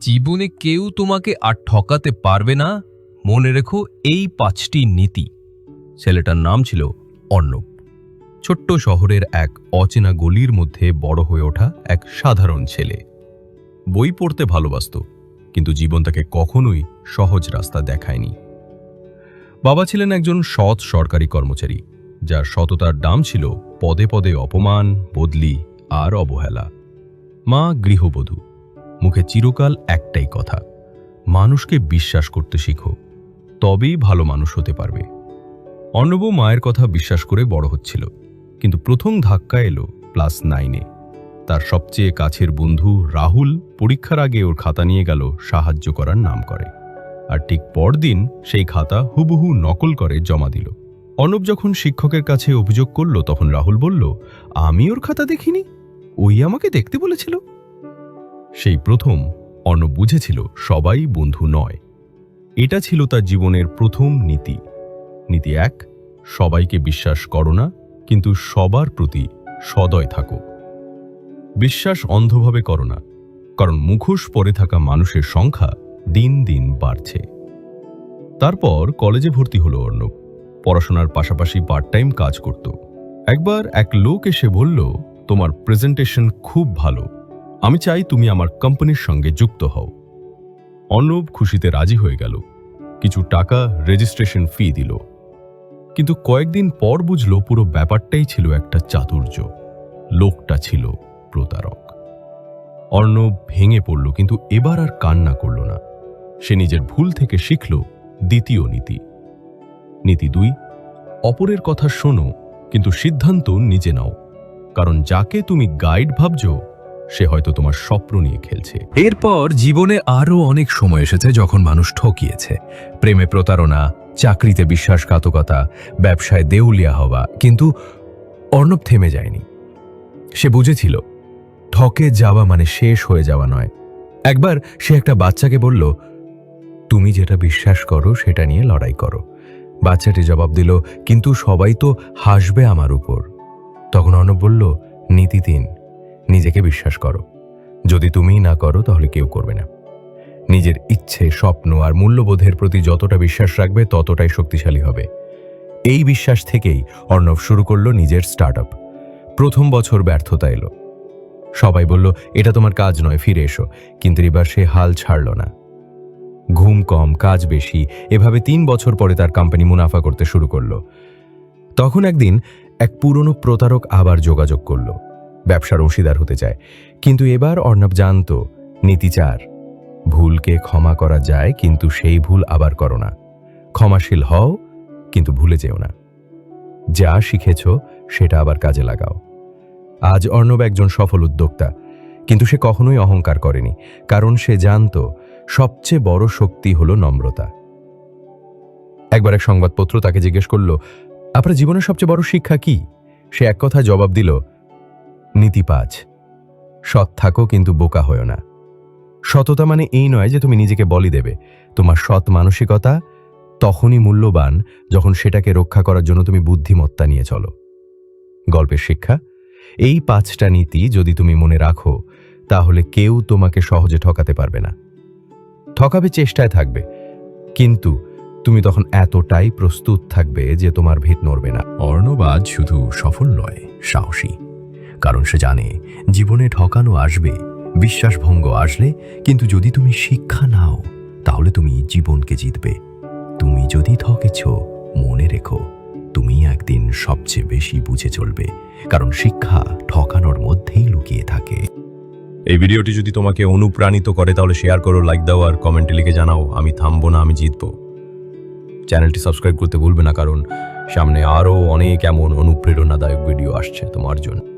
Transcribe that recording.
জীবনে কেউ তোমাকে আর ঠকাতে পারবে না। মনে রেখো এই পাঁচটি নীতি। ছেলেটার নাম ছিল অর্ণব। ছোট্ট শহরের এক অচেনা গলির মধ্যে বড় হয়ে ওঠা এক সাধারণ ছেলে। বই পড়তে ভালোবাসত, কিন্তু জীবন তাকে কখনোই সহজ রাস্তা দেখায়নি। বাবা ছিলেন একজন সৎ সরকারি কর্মচারী, যার সততার দাম ছিল পদে পদে অপমান, বদলি আর অবহেলা। মা গৃহবধূ। মুখে চিরকাল একটাই কথা, মানুষকে বিশ্বাস করতে শিখো, তবেই ভালো মানুষ হতে পারবে। অর্ণব মায়ের কথা বিশ্বাস করে বড় হচ্ছিল, কিন্তু প্রথম ধাক্কা এলো ক্লাস নাইনে। তার সবচেয়ে কাছের বন্ধু রাহুল পরীক্ষার আগে ওর খাতা নিয়ে গেল সাহায্য করার নাম করে। আর ঠিক পরদিন সেই খাতা হুবহু নকল করে জমা দিল। অর্ণব যখন শিক্ষকের কাছে অভিযোগ করল, তখন রাহুল বলল, আমি ওর খাতা দেখিনি? ওই আমাকে দেখতে বলেছিল? সেই প্রথম অর্ণব বুঝেছিল সবাই বন্ধু নয়। এটা ছিল তার জীবনের প্রথম নীতি। নীতি এক, সবাইকে বিশ্বাস করো না, কিন্তু সবার প্রতি সদয় থাকো। বিশ্বাস অন্ধভাবে করো না, কারণ মুখোশ পরে থাকা মানুষের সংখ্যা দিন দিন বাড়ছে। তারপর কলেজে ভর্তি হলো অর্ণব। পড়াশোনার পাশাপাশি পার্ট টাইম কাজ করত। একবার এক লোক এসে বলল, তোমার প্রেজেন্টেশন খুব ভালো। আমি চাই তুমি আমার কোম্পানির সঙ্গে যুক্ত হও। অর্ণব খুশিতে রাজি হয়ে গেল। কিছু টাকা রেজিস্ট্রেশন ফি দিল। কিন্তু কয়েকদিন পর বুঝল পুরো ব্যাপারটাই ছিল একটা চাতুর্য। লোকটা ছিল প্রতারক। অর্ণব ভেঙে পড়ল, কিন্তু এবার আর কান্না করল না। সে নিজের ভুল থেকে শিখল দ্বিতীয় নীতি। নীতি দুই, অপরের কথা শোনো, কিন্তু সিদ্ধান্ত নিজে নাও। কারণ যাকে তুমি গাইড ভাবছ সে হয়তো তোমার স্বপ্ন নিয়ে খেলছে। এরপর জীবনে আরও অনেক সময় এসেছে যখন মানুষ ঠকিয়েছে। প্রেমে প্রতারণা, চাকরিতে বিশ্বাসঘাতকতা, ব্যবসায় দেউলিয়া হওয়া, কিন্তু অর্ণব থেমে যায়নি। সে বুঝেছিল, ঠকে যাওয়া মানে শেষ হয়ে যাওয়া নয়। একবার সে একটা বাচ্চাকে বলল, তুমি যেটা বিশ্বাস করো সেটা নিয়ে লড়াই করো। বাচ্চাটি জবাব দিল, কিন্তু সবাই তো হাসবে আমার উপর। তখন অর্ণব বলল নীতি তিন নিজেকে বিশ্বাস করো। যদি তুমিই না করো, তাহলে কেউ করবে না। নিজের ইচ্ছে, স্বপ্ন আর মূল্যবোধের প্রতি যতটা বিশ্বাস রাখবে, ততটাই শক্তিশালী হবে। এই বিশ্বাস থেকেই অর্ণব শুরু করল নিজের স্টার্ট প্রথম বছর ব্যর্থতা এলো। সবাই বলল, এটা তোমার কাজ নয়, ফিরে এসো। কিন্তু এবার সে হাল ছাড়ল না। ঘুম কম, কাজ বেশি, এভাবে তিন বছর পরে তার কোম্পানি মুনাফা করতে শুরু করল। তখন একদিন এক পুরনো প্রতারক আবার যোগাযোগ করল। ব্যবসার অংশীদার হতে চায়। কিন্তু এবার অর্ণব জানত নীতিচার ভুলকে ক্ষমা করা যায়, কিন্তু সেই ভুল আবার করো না। ক্ষমাশীল হও, কিন্তু ভুলে যেও না। যা শিখেছ, সেটা আবার কাজে লাগাও। আজ অর্ণব একজন সফল উদ্যোক্তা, কিন্তু সে কখনোই অহংকার করেনি, কারণ সে জানত, সবচেয়ে বড় শক্তি হল নম্রতা। একবার এক সংবাদপত্র তাকে জিজ্ঞেস করল, আপনার জীবনের সবচেয়ে বড় শিক্ষা কি? সে এক কথায় জবাব দিল নীতি পাঁচ সৎ থাকো কিন্তু বোকা হয়েও না। সততা মানে এই নয় যে তুমি নিজেকে বলি দেবে। তোমার সৎ মানসিকতা তখনই মূল্যবান যখন সেটাকে রক্ষা করার জন্য তুমি বুদ্ধিমত্তা নিয়ে চলো। গল্পের শিক্ষা, এই পাঁচটা নীতি যদি তুমি মনে রাখো, তাহলে কেউ তোমাকে সহজে ঠকাতে পারবে না। ঠকাবে চেষ্টায় থাকবে, কিন্তু তুমি তখন এতটাই প্রস্তুত থাকবে যে তোমার ভিত নড়বে না। অর্ণবাদ শুধু সফল নয়, সাহসী। কারণ সে জানে, জীবনে ঠকানো আসবে, বিশ্বাসভঙ্গ আসলে, কিন্তু যদি তুমি শিক্ষা নাও, তাহলে তুমি জীবনকে জিতবে। তুমি যদি ঠকেছ, মনে রেখো, তুমি একদিন সবচেয়ে বেশি বুঝে চলবে, কারণ শিক্ষা ঠকানোর মধ্যেই লুকিয়ে থাকে। এই ভিডিওটি যদি তোমাকে অনুপ্রাণিত করে, তাহলে শেয়ার করো, লাইক দাও আর কমেন্টে লিখে জানাও, আমি থামবো না, আমি জিতবো। চ্যানেলটি সাবস্ক্রাইব করতে ভুলবে না, কারণ সামনে আরও অনেক এমন অনুপ্রেরণাদায়ক ভিডিও আসছে তোমার জন্য।